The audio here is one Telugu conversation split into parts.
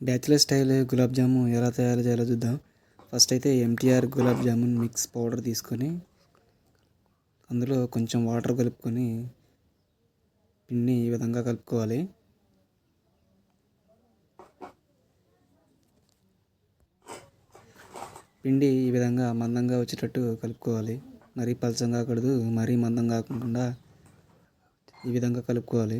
బ్యాచిలర్ స్టైల్ గులాబ్ జాము ఎలా తయారు చేయాలో చూద్దాం. ఫస్ట్ అయితే MTR gulab jamun mix powder తీసుకొని అందులో కొంచెం వాటర్ కలుపుకొని పిండిని ఈ విధంగా కలుపుకోవాలి. పిండి ఈ విధంగా మందంగా వచ్చేటట్టు కలుపుకోవాలి. మరీ పలచం కాకూడదు మరీ మందం కాకుండా ఈ విధంగా కలుపుకోవాలి.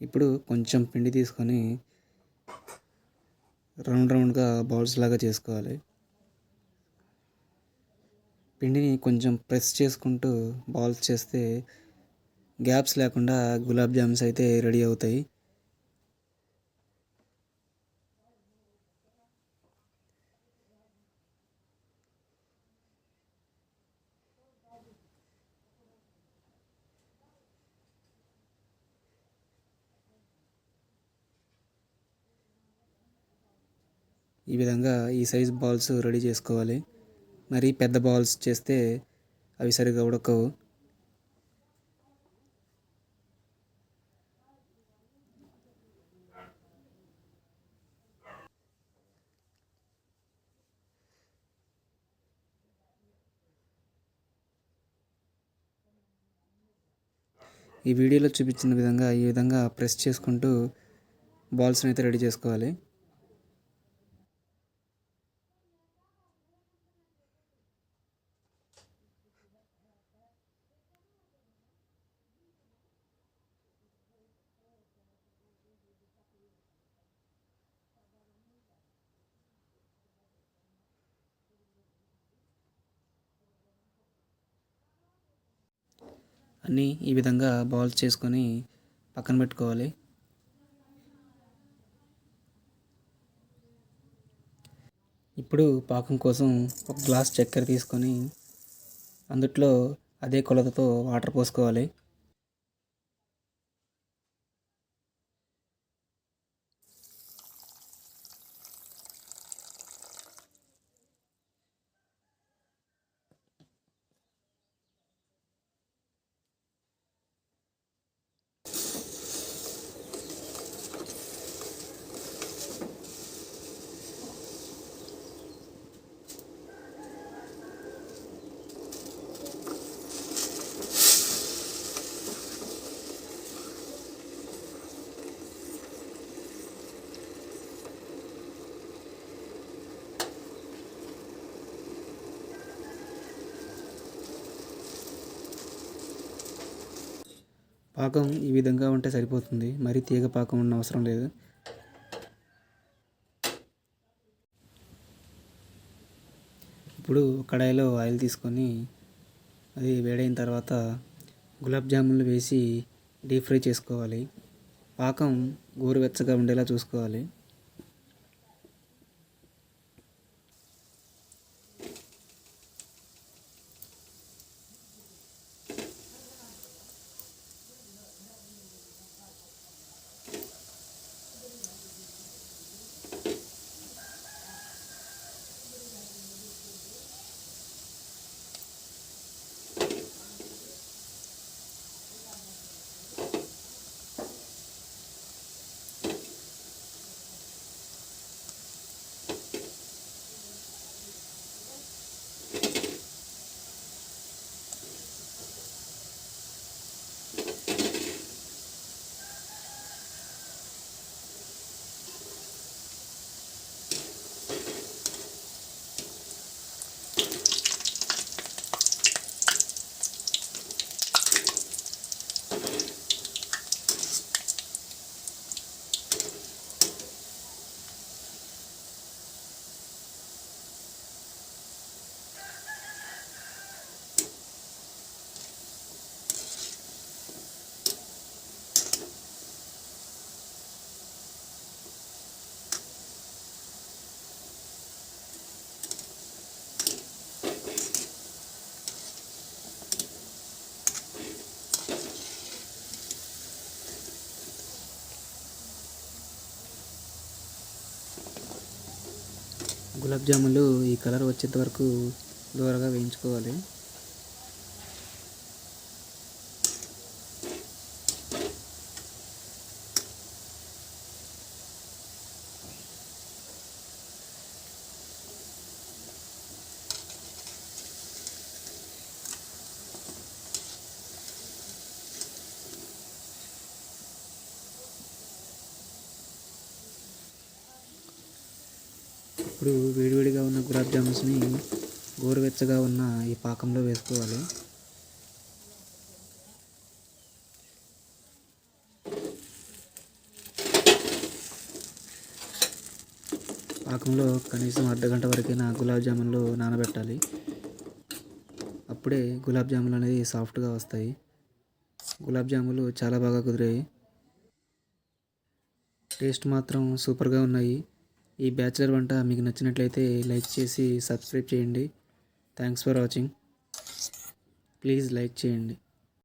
ఇప్పుడు కొంచెం పిండి తీసుకొని రౌండ్ రౌండ్గా బౌల్స్ లాగా చేసుకోవాలి. పిండిని కొంచెం ప్రెస్ చేసుకుంటూ బాల్స్ చేస్తే గ్యాప్స్ లేకుండా గులాబ్ జామ్స్ అయితే రెడీ అవుతాయి. ఈ విధంగా ఈ సైజ్ బాల్స్ రెడీ చేసుకోవాలి. మరి పెద్ద బాల్స్ చేస్తే అవి సరిగా ఉడకవు. ఈ వీడియోలో చూపించిన విధంగా ఈ విధంగా ప్రెస్ చేసుకుంటూ బాల్స్ని అయితే రెడీ చేసుకోవాలి. అన్నీ ఈ విధంగా బాల్స్ చేసుకొని పక్కన పెట్టుకోవాలి. ఇప్పుడు పాకం కోసం ఒక గ్లాస్ చక్కెర తీసుకొని అందుట్లో అదే కొలతతో వాటర్ పోసుకోవాలి. పాకం ఈ విధంగా ఉంటే సరిపోతుంది. మరి తీగ పాకం ఉన్న అవసరం లేదు. ఇప్పుడు కడాయిలో ఆయిల్ తీసుకొని అది వేడైన తర్వాత గులాబ్ జామున్లు వేసి డీప్ ఫ్రై చేసుకోవాలి. పాకం గోరువెచ్చగా ఉండేలా చూసుకోవాలి. గులాబ్ జాములు ఈ కలర్ వచ్చేంత వరకు దూరగా వేయించుకోవాలి. ఇప్పుడు వేడివేడిగా ఉన్న గులాబ్ జామున్స్ని గోరువెచ్చగా ఉన్న ఈ పాకంలో వేసుకోవాలి. పాకంలో కనీసం అర్ధగంట వరకైనా గులాబ్ జామున్లు నానబెట్టాలి. అప్పుడే గులాబ్ జాములు అనేది సాఫ్ట్గా వస్తాయి. గులాబ్ జాములు చాలా బాగా కుదిరాయి. టేస్ట్ మాత్రం సూపర్గా ఉన్నాయి. ఈ బ్యాచిలర్ వంట మీకు నచ్చినట్లయితే లైక్ చేసి సబ్స్క్రైబ్ చేయండి. Thanks for watching please like చేయండి.